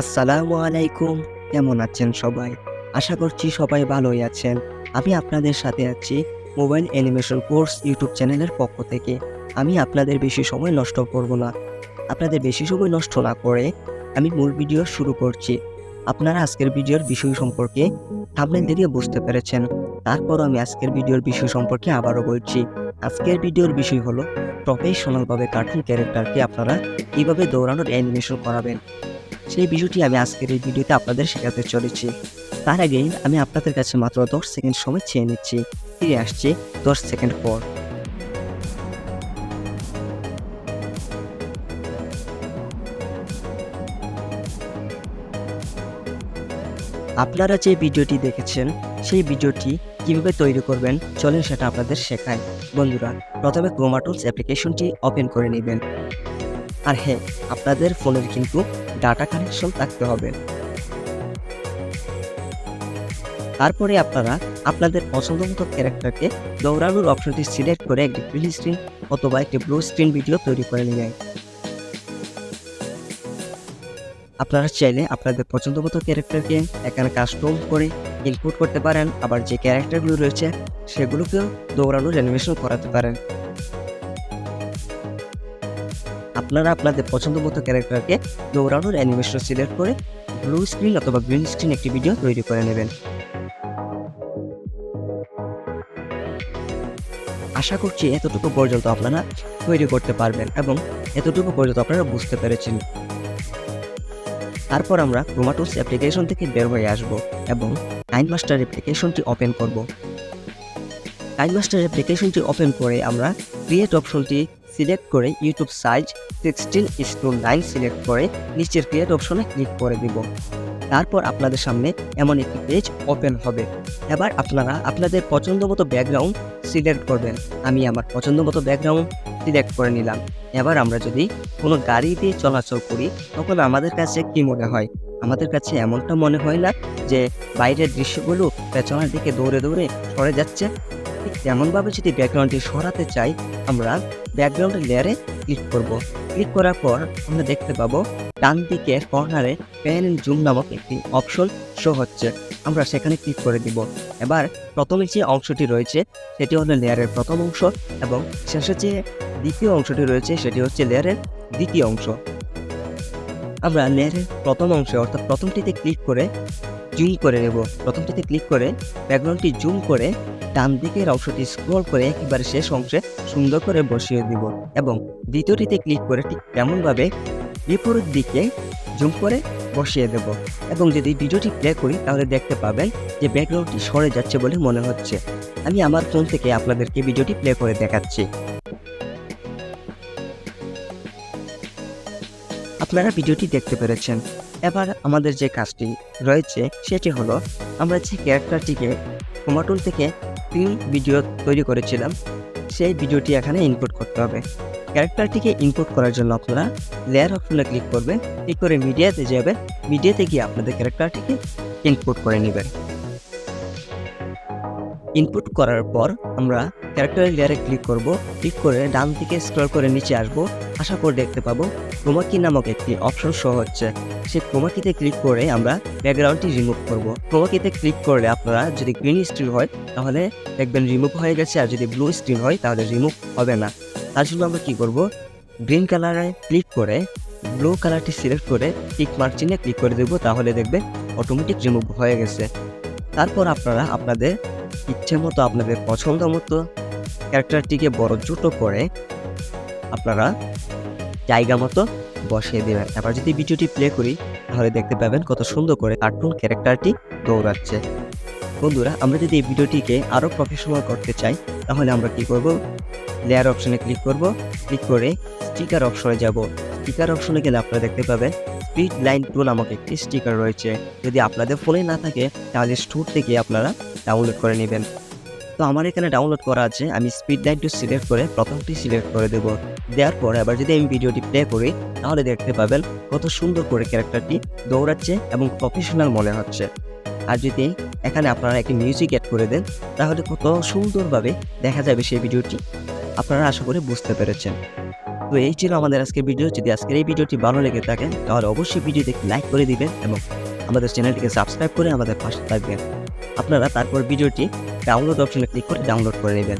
আসসালামু আলাইকুম। কেমন আছেন সবাই? আশা করছি সবাই ভালোই আছেন। আমি আপনাদের সাথে আছি মোবাইল অ্যানিমেশন কোর্স ইউটিউব চ্যানেলের পক্ষ থেকে। আমি আপনাদের বেশি সময় নষ্ট করব না। আপনাদের বেশি সময় নষ্ট না করে আমি মূল ভিডিও শুরু করছি। আপনারা আজকের ভিডিওর বিষয় সম্পর্কে থামনেল দিয়ে বুঝতে পেরেছেন। তারপর আমি আজকের ভিডিওর বিষয় সম্পর্কে আবারও বলছি। আজকের ভিডিওর বিষয় হলো প্রফেশনালভাবে কার্টুন ক্যারেক্টারকে আপনারা কীভাবে দৌড়ানোর অ্যানিমেশন করাবেন। সেই বিষয়টি আমি আজকের এই ভিডিওতে আপনাদের শেখাতে চলেছি। তার আগে আমি আপনাদের কাছে মাত্র দশ সেকেন্ড সময় চেয়ে নিচ্ছি। ফিরে আসছে দশ সেকেন্ড পর। আপনারা যে ভিডিওটি দেখেছেন, সেই ভিডিওটি কীভাবে তৈরি করবেন, চলেন সেটা আপনাদের শেখায় বন্ধুরা, প্রথমে ক্রোমাটুলস অ্যাপ্লিকেশনটি ওপেন করে নেবেন। আর হ্যাঁ আপনাদের ফোনের কিন্তু ডাটা কানেকশন থাকতে হবে। তারপরে আপনারা আপনাদের পছন্দ মতো ক্যারেক্টারকে দৌড়ানোর অপশনটি সিলেক্ট করে একটি গ্রিন স্ক্রিন অথবা একটি ব্লু স্ক্রিন ভিডিও তৈরি করে নেবেন। আপনারা চাইলে আপনাদের পছন্দ মতো ক্যারেক্টারকে এখানে কাস্টম করে ইনপুট করতে পারেন, আবার যে ক্যারেক্টারগুলো রয়েছে সেগুলোকেও দৌড়ানোর অ্যানিমেশন করাতে পারেন। আপনারা আপনাদের পছন্দ মতো ক্যারেক্টারকে দৌড়ানোর অ্যানিমেশন সিলেক্ট করে ব্লু স্ক্রিন অথবা গ্রিন স্ক্রিন একটি ভিডিও তৈরি করে নেবেন। আশা করছি এতটুকু পর্যন্ত আপনারা তৈরি করতে পারবেন এবং এতটুকু পর্যন্ত আপনারা বুঝতে পেরেছেন। তারপর আমরা ক্রোমাটোস অ্যাপ্লিকেশন থেকে বের হয়ে আসব এবং টাইম মাস্টার অ্যাপ্লিকেশনটি ওপেন করব। টাইম মাস্টার অ্যাপ্লিকেশনটি ওপেন করে আমরা ক্রিয়েট অপশনটি সিলেক্ট করে YouTube size sixteen is to nine select করে নিচের ক্রিয়েট অপশনে ক্লিক করে দিব। তারপর আপনাদের সামনে এমন একটি পেজ ওপেন হবে। এবার আপনারা আপনাদের পছন্দ মতো ব্যাকগ্রাউন্ড সিলেক্ট করবেন। আমি আমার পছন্দ মতো ব্যাকগ্রাউন্ড সিলেক্ট করে নিলাম। এবার আমরা যদি কোনো গাড়ি দিয়ে চলাচল করি, তখন আমাদের কাছে কি মনে হয়? আমাদের কাছে এমনটা মনে হয় না যে বাইরের দৃশ্যগুলো পেছনের দিকে দৌড়ে দৌড়ে সরে যাচ্ছে? ঠিক তেমনভাবে যদি ব্যাকগ্রাউন্ডটি সরাতে চাই, আমরা ব্যাকগ্রাউন্ডের লেয়ারে ক্লিক করব। ক্লিক করার পর আমরা দেখতে পাবো, ডান দিকে কর্নারে প্যান অ্যান্ড জুম নামক একটি অপশন শো হচ্ছে। আমরা সেখানে ক্লিক করে দিব। এবার প্রথমে যে অংশটি রয়েছে, সেটি হলো লেয়ারের প্রথম অংশ এবং শেষে যে দ্বিতীয় অংশটি রয়েছে, সেটি হচ্ছে লেয়ারের দ্বিতীয় অংশ। আমরা লেয়ারের প্রথম অংশে, অর্থাৎ প্রথমটিতে ক্লিক করে জুম করে নেব। প্রথমটিতে ক্লিক করে ব্যাকগ্রাউন্ডটি জুম করে ডান দিকের অংশটি স্ক্রল করে একেবারে শেষ অংশে সুন্দর করে বসিয়ে দিব এবং দ্বিতীয়টিতে ক্লিক করে ঠিক তেমনভাবে বিপরীত দিকে জুম করে বসিয়ে দেব। এবং যদি ভিডিওটি প্লে করি, তাহলে দেখতে পাবেন যে ব্যাকগ্রাউন্ডটি সরে যাচ্ছে বলে মনে হচ্ছে। আমি আমার ফোন থেকে আপনাদেরকে ভিডিওটি প্লে করে দেখাচ্ছি। আপনারা ভিডিওটি দেখতে পেরেছেন। এবার আমাদের যে কাজটি রয়েছে, সেটি হলো আমরা যে ক্যারেক্টারটিকে ক্রোমাটুল থেকে তিন ভিডিও তৈরি করেছিলাম। সেই ভিডিওটি এখানে ইনপুট করতে হবে। ক্যারেক্টারটিকে ইনপুট করার জন্য আপনারা লেয়ার অপশনে ক্লিক করবেন। ক্লিক করে মিডিয়াতে যাবেন। মিডিয়াতে গিয়ে আপনাদের ক্যারেক্টারটিকে ইনপুট করে নেবেন। ইনপুট করার পর আমরা ক্যারেক্টারের লেয়ারে ক্লিক করব ক্লিক করে ডান দিকে স্ক্রল করে নিচে আসব। আশা করে দেখতে পাবো ক্রোমাকি নামক একটি অপশন শো হচ্ছে। সেই ক্রোমাকিতে ক্লিক করে আমরা ব্যাকগ্রাউন্ডটি রিমুভ করব। ক্রোমাকিতে ক্লিক করলে আপনারা যদি গ্রিন স্ক্রিন হয়, তাহলে দেখবেন রিমুভ হয়ে গেছে আর যদি ব্লু স্ক্রিন হয়, তাহলে রিমুভ হবে না। তার জন্য আমরা কী করব? গ্রিন কালারে ক্লিক করে ব্লু কালারটি সিলেক্ট করে টিক মার্ক চিহ্নে ক্লিক করে দেবো, তাহলে দেখবে অটোমেটিক রিমুভ হয়ে গেছে। তারপর আপনারা আপনাদের ইচ্ছে মতো আপনাদের পছন্দ মতো ক্যারেক্টারটিকে বড় ছোটো করে আপনারা জায়গা মতো বসিয়ে দেবেন। এবার যদি ভিডিওটি প্লে করি, তাহলে দেখতে পাবেন কত সুন্দর করে কার্টুন ক্যারেক্টারটি দৌড়াচ্ছে। বন্ধুরা, আমরা যদি এই ভিডিওটিকে আরও প্রফেশনাল করতে চাই, তাহলে আমরা কি করব? লেয়ার অপশনে ক্লিক করব। ক্লিক করে স্টিকার অপশনে যাব। স্টিকার অপশনে গেলে আপনারা দেখতে পাবেন স্পিড লাইন টু নামক একটি স্টিকার রয়েছে। যদি আপনাদের ফোনে না থাকে, তাহলে স্টোর থেকে আপনারা ডাউনলোড করে নেবেন। তো আমার এখানে ডাউনলোড করা আছে, আমি স্পিড লাইন টু সিলেক্ট করে প্রথমটি সিলেক্ট করে দেবো। দেওয়ার পর আবার যদি আমি ভিডিওটি প্লে করি, তাহলে দেখতে পাবেন কত সুন্দর করে ক্যারেক্টারটি দৌড়াচ্ছে এবং প্রফেশনাল মনে হচ্ছে। আর যদি এখানে আপনারা একটি মিউজিক অ্যাড করে দেন, তাহলে কত সুন্দরভাবে দেখা যাবে সেই ভিডিওটি। আপনারা আশা করে বুঝতে পেরেছেন। তো এই ছিল আমাদের আজকের ভিডিও যদি আজকের এই ভিডিওটি ভালো লেগে থাকে, তাহলে অবশ্যই ভিডিওতে লাইক করে দিবেন এবং আমাদের চ্যানেলটিকে সাবস্ক্রাইব করে আমাদের পাশে থাকবেন। আপনারা তারপর ভিডিওটি ডাউনলোড অপশনে ক্লিক করে ডাউনলোড করে নেবেন।